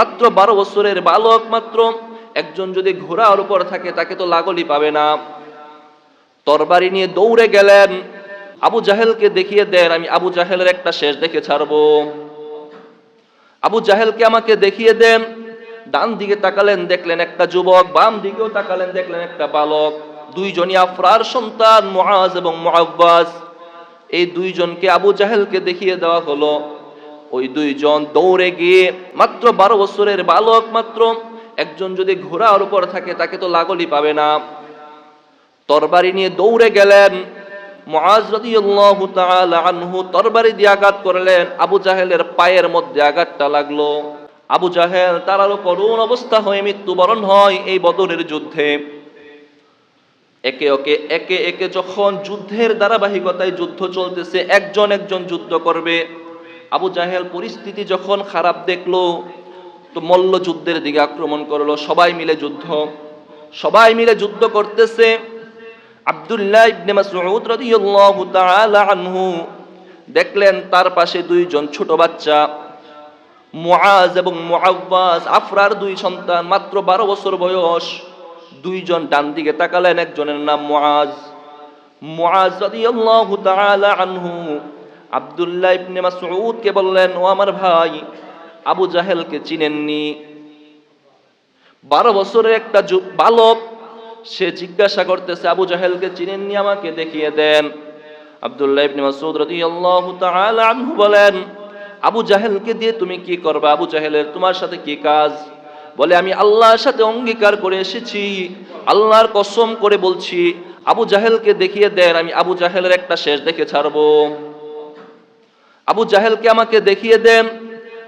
মাত্র বারো বছরের বালক মাত্র, একজন যদি ঘোড়ার উপর থাকে তাকে তো লাগলি পাবে না। তরবারি নিয়ে দৌড়ে গেলেন। আবু জাহেলকে দেখিয়ে দেন, আমি আবু জাহেলের একটা শেষ দেখে ছাড়বো। আবু জাহেলকে আমাকে দেখিয়ে দেন, ডান দিকে তাকালেন, দেখলেন একটা যুবক, বাম দিকেও তাকালেন, দেখলেন একটা বালক। দুইজনই আফরার সন্তান, মুআজ এবং মুআব্বাস এই দুইজনকে আবু জাহেলকে দেখিয়ে দেওয়া হলো। ওই দুইজন দৌড়ে গিয়ে মাত্র বারো বছরের বালক মাত্র, একজন যদি ঘোড়ার উপর থাকে তাকে তো লাগলি পাবে না। তরবারি নিয়ে দৌড়ে গেলেন আনহু তরবারি দিয়ে আঘাত করলেন, আবু জাহেলের পায়ের মধ্যে আঘাতটা লাগল। আবু জাহেল তার আরও করুণ অবস্থা হয়ে মৃত্যুবরণ হয় এই বদরের যুদ্ধে। একে ওকে, একে একে যখন যুদ্ধের ধারাবাহিকতায় যুদ্ধ চলতেছে, একজন একজন যুদ্ধ করবে। আবু জাহেল পরিস্থিতি যখন খারাপ দেখল, তো মল্ল যুদ্ধের দিকে আক্রমণ করল, সবাই মিলে যুদ্ধ। সবাই মিলে যুদ্ধ করতেছে আব্দুল্লাহ ইবনে মাসউদ রাদিয়াল্লাহু তাআলা আনহু। দেখলেন তার পাশে দুইজন ছোট বাচ্চা, মুআজ এবং মুআব্বাস আফরার দুই সন্তান, মাত্র বারো বছর বয়স। দুইজন ডান দিকে তাকালেন, একজনের নাম মুআজ। মুআজ রাদিয়াল্লাহু তাআলা আনহু। আব্দুল্লাহ ইবনে মাসউদকে বললেন, ও আমার ভাই, আবু জাহেলকে চিনেননি। বারো বছরের একটা বালক, সে জিজ্ঞাসা করতেছে, আবু জাহেলকে চিনেননি আমাকে, দেখিয়ে দেন। আব্দুল্লাহ ইবনে মাসউদ রাদিয়াল্লাহু তাআলা আনহু বলেন, আবু জাহেলকে দিয়ে তুমি কি করবে? আবু জাহেলের তোমার সাথে কি কাজ? বলে, আমি আল্লাহর সাথে অঙ্গীকার করে এসেছি, আল্লাহর কসম করে বলছি, আবু জাহেলকে দেখিয়ে দেন, আমি আবু জাহেলের একটা শেষ দেখে ছাড়বো। আবু জাহেলকে আমাকে দেখিয়ে দেন।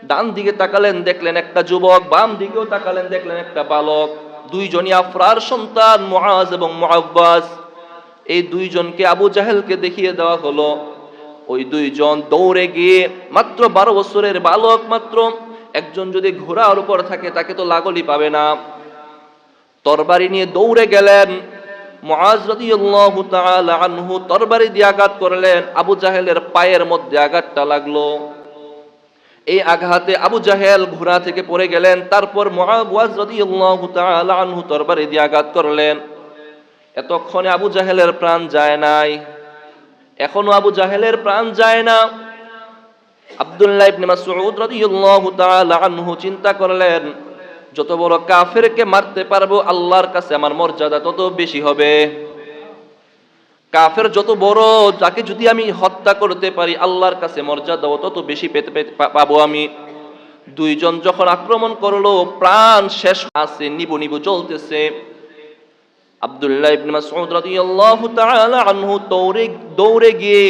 ডান দিকে তাকালেন, দেখলেন একটা যুবক, বাম দিকেও তাকালেন, দেখলেন একটা বালক। দুইজনই আফরার সন্তান, মুআজ এবং মুআব্বাস। এই দুইজনকে আবু জাহেলকে দেখিয়ে দেওয়া হলো। ওই দুইজন দৌড়ে গিয়ে মাত্র বারো বছরের বালক, মাত্র একজন যদি ঘোড়ার উপর থাকে, তাকে তো লাগলি পাবে না। তরবারি নিয়ে দৌড়ে গেলেন। মুআজ রাদিয়াল্লাহু তাআলা আনহু তরবারি দিয়ে আঘাত করলেন। আবু জাহেলের পায়ের মধ্যে আঘাতটা লাগল। এই আঘাতে আবু জাহেল ঘোড়া থেকে পড়ে গেলেন। তারপর মুআজ রাদিয়াল্লাহু তাআলা আনহু তরবারি দিয়ে আঘাত করলেন। এতক্ষণে আবু জাহেলের প্রাণ যায় নাই। এখনও আবু জাহেলের প্রাণ যায় না। আব্দুল্লাহ ইবনে মাসউদ রাদিয়াল্লাহু তাআলা আনহু চিন্তা করলেন যত বড় কাফেরকে মারতে পারব আল্লাহর কাছে আমার মর্যাদা তত বেশি হবে। কাফের যত বড়, যাকে যদি আমি হত্যা করতে পারি, আল্লাহর কাছে মর্যাদাও তত বেশি পেতে পাবো আমি। দুইজন যখন আক্রমণ করল, প্রাণ শেষ আছে, নিবু নিবু চলতেছে আব্দুল্লাহ ইবনে মাসউদ রাদিয়াল্লাহু তাআলা আনহু দৌড়ে দৌড়ে গিয়ে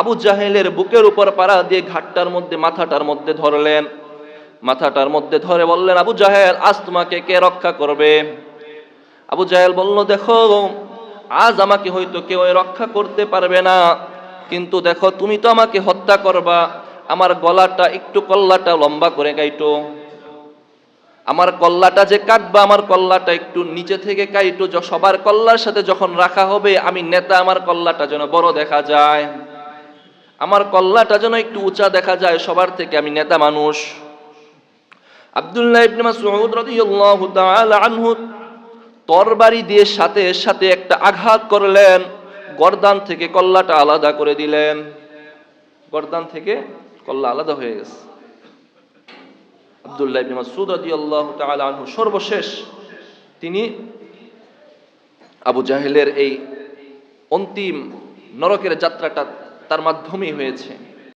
আবু জাহেলের বুকের উপর পাড়া দিয়ে ঘাটটার মধ্যে, মাথাটার মধ্যে ধরলেন। মাথাটার মধ্যে ধরে বললেন, আবু জাহেল, আজ তোমাকে কে রক্ষা করবে? আবু জাহেল বলল, দেখো, আজ আমাকে হয়তো কেউ রক্ষা করতে পারবে না, কিন্তু দেখো, তুমি তো আমাকে হত্যা করবা। আমার গলাটা একটু কল্লাটা লম্বা করে কাইটো। আমার কল্লাটা যে কাটবা, আমার কল্লাটা একটু নিচে থেকে কাইটো। সবার কল্লার সাথে যখন রাখা হবে, আমি নেতা, আমার কল্লাটা যেন বড় দেখা যায়। আমার কল্লাটা যেন একটু উঁচা দেখা যায়, সবার থেকে আমি নেতা মানুষ। আব্দুল্লাহ ইবনে মাসউদ রাদিয়াল্লাহু তাআলা আনহু তরবারি দিয়ে সাথে সাথে একটা আঘাত করলেন, গর্দান থেকে কল্লাটা আলাদা করে দিলেন। গর্দান থেকে কল্লা আলাদা হয়ে গেছে। আব্দুল্লাহ ইবনে মাসউদ রাদিয়াল্লাহু তাআলা আনহু সর্বশেষ তিনি আবু জাহেলের এই অন্তিম নরকের যাত্রাটা তার মাধ্যমেই হয়েছে।